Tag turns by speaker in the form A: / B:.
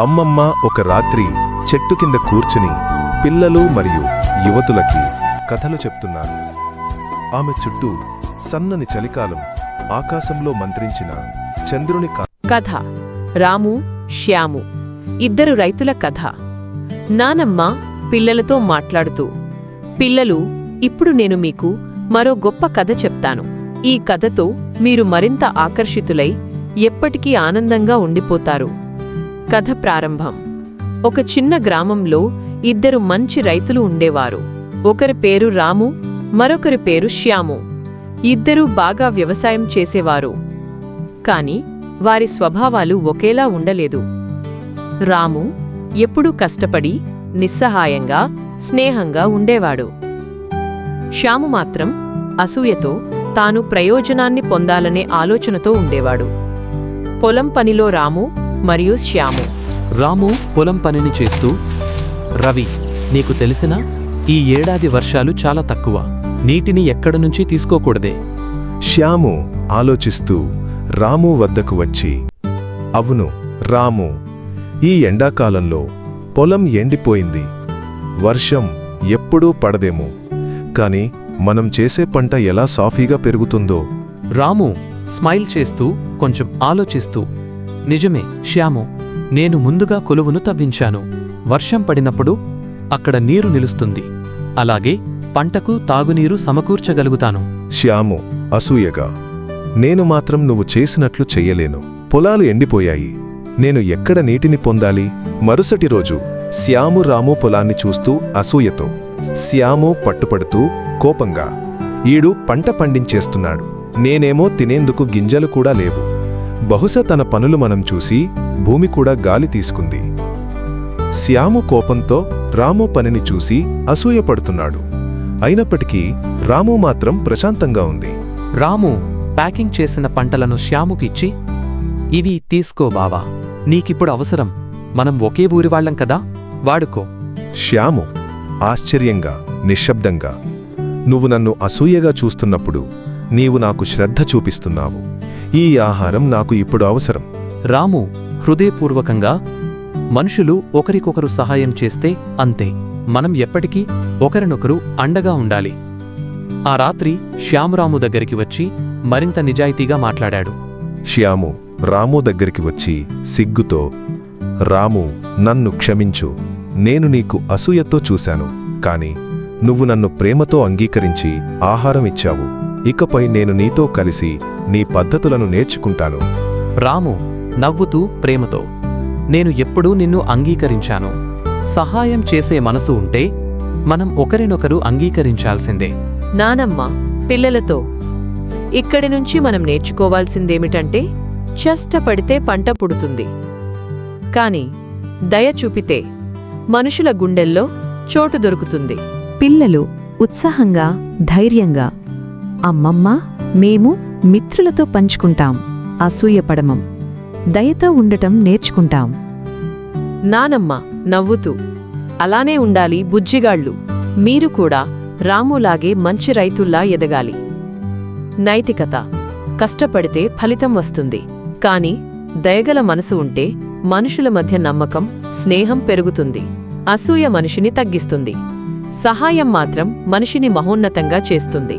A: అమ్మమ్మ ఒక రాత్రి చెట్టు కింద కూర్చుని పిల్లలు మరియు యువతులకి కథలు చెప్తున్నారు. ఆమె చుట్టూ సన్నని చలికాలం ఆకాశంలో మంత్రించిన చంద్రుని
B: కథ. రాము శ్యాము ఇద్దరు రైతుల కథ. నానమ్మ పిల్లలతో మాట్లాడుతూ పిల్లలు ఇప్పుడు నేను మీకు మరో గొప్ప కథ చెప్తాను. ఈ కథతో మీరు మరింత ఆకర్షితులై ఎప్పటికీ ఆనందంగా ఉండిపోతారు. కథ ప్రారంభం. ఒక చిన్న గ్రామంలో ఇద్దరు మంచి రైతులు ఉండేవారు. ఒకరి పేరు రాము మరొకరి పేరు శ్యాము. ఇద్దరూ బాగా వ్యవసాయం చేసేవారు. కాని వారి స్వభావాలు ఒకేలా ఉండలేదు. రాము ఎప్పుడూ కష్టపడి నిస్సహాయంగా స్నేహంగా ఉండేవాడు. శ్యాము మాత్రం అసూయతో తాను ప్రయోజనాన్ని పొందాలనే ఆలోచనతో ఉండేవాడు. పొలం పనిలో రాము మరియు శ్యాము.
C: రాము పొలం పనిని చేస్తూ రవి నీకు తెలిసినా ఈ ఏడాది వర్షాలు చాలా తక్కువ. నీటిని ఎక్కడి నుంచి తీసుకోకూడదే?
A: శ్యాము ఆలోచిస్తూ రాము వద్దకు వచ్చి అవును రాము ఈ ఎండాకాలంలో పొలం ఎండిపోయింది. వర్షం ఎప్పుడూ పడదేమో. కాని మనం చేసే పంట ఎలా సాఫీగా పెరుగుతుందో.
C: రాము స్మైల్ చేస్తూ కొంచెం ఆలోచిస్తూ నిజమే శ్యాము నేను ముందుగా కొలువును తవ్వించాను. వర్షం పడినప్పుడు అక్కడ నీరు నిలుస్తుంది. అలాగే పంటకు తాగునీరు సమకూర్చగలుగుతాను.
A: శ్యాము అసూయగా నేను మాత్రం నువ్వు చేసినట్లు చెయ్యలేను పొలాలు ఎండిపోయాయి. నేను ఎక్కడ నీటిని పొందాలి? మరుసటి రోజు శ్యాము రాము పొలాన్ని చూస్తూ అసూయతో శ్యాము పట్టుపడుతూ కోపంగా ఈడు పంట పండించేస్తున్నాడు. నేనేమో తినేందుకు గింజలు కూడా లేవు. బహుశా తన పనులు మనం చూసి భూమి కూడా గాలి తీసుకుంది. శ్యాము కోపంతో రాము పనిని చూసి అసూయపడుతున్నాడు. అయినప్పటికీ రాము మాత్రం ప్రశాంతంగా ఉంది.
C: రాము ప్యాకింగ్ చేసిన పంటలను శ్యాముకిచ్చి ఇవి తీసుకో బావా నీకిప్పుడు అవసరం. మనం ఒకే ఊరివాళ్ళం కదా వాడుకో.
A: శ్యాము ఆశ్చర్యంగా నిశ్శబ్దంగా నువ్వు నన్ను అసూయగా చూస్తున్నప్పుడు నీవు నాకు శ్రద్ధ చూపిస్తున్నావు. ఈ ఆహారం నాకు ఇప్పుడు అవసరం.
C: రాము హృదయపూర్వకంగా మనుషులు ఒకరికొకరు సహాయం చేస్తే అంతే. మనం ఎప్పటికీ ఒకరినొకరు అండగా ఉండాలి. ఆ రాత్రి శ్యామరాము దగ్గరికి వచ్చి మరింత నిజాయితీగా మాట్లాడాడు.
A: శ్యాము రాము దగ్గరికి వచ్చి సిగ్గుతో రాము నన్ను క్షమించు. నేను నీకు అసూయతో చూశాను. కాని నువ్వు నన్ను ప్రేమతో అంగీకరించి ఆహారం ఇచ్చావు. ఇకపై నేను నీతో కలిసి నీ పద్ధతులను నేర్చుకుంటాను.
C: రాము నవ్వుతూ ప్రేమతో నేను ఎప్పుడూ నిన్ను అంగీకరించాను. సహాయం చేసే మనసు ఉంటే మనం ఒకరినొకరు అంగీకరించాల్సిందే.
B: నానమ్మ పిల్లలతో ఇక్కడి నుంచి మనం నేర్చుకోవాల్సిందేమిటంటే కష్టపడితే పంట పుడుతుంది. కాని దయ చూపితే మనుషుల గుండెల్లో చోటు దొరుకుతుంది.
D: పిల్లలు ఉత్సాహంగా ధైర్యంగా అమ్మమ్మ మేము మిత్రులతో పంచుకుంటాం అసూయపడమం దయతో ఉండటం నేర్చుకుంటాం.
B: నానమ్మ నవ్వుతూ అలానే ఉండాలి బుజ్జిగాళ్ళు మీరు కూడా రాములాగే మంచి రైతుల్లా ఎదగాలి. నైతికత కష్టపడితే ఫలితం వస్తుంది కాని దయగల మనసు ఉంటే మనుషుల మధ్య నమ్మకం స్నేహం పెరుగుతుంది అసూయ మనిషిని తగ్గిస్తుంది సహాయం మాత్రం మనిషిని మహోన్నతంగా చేస్తుంది.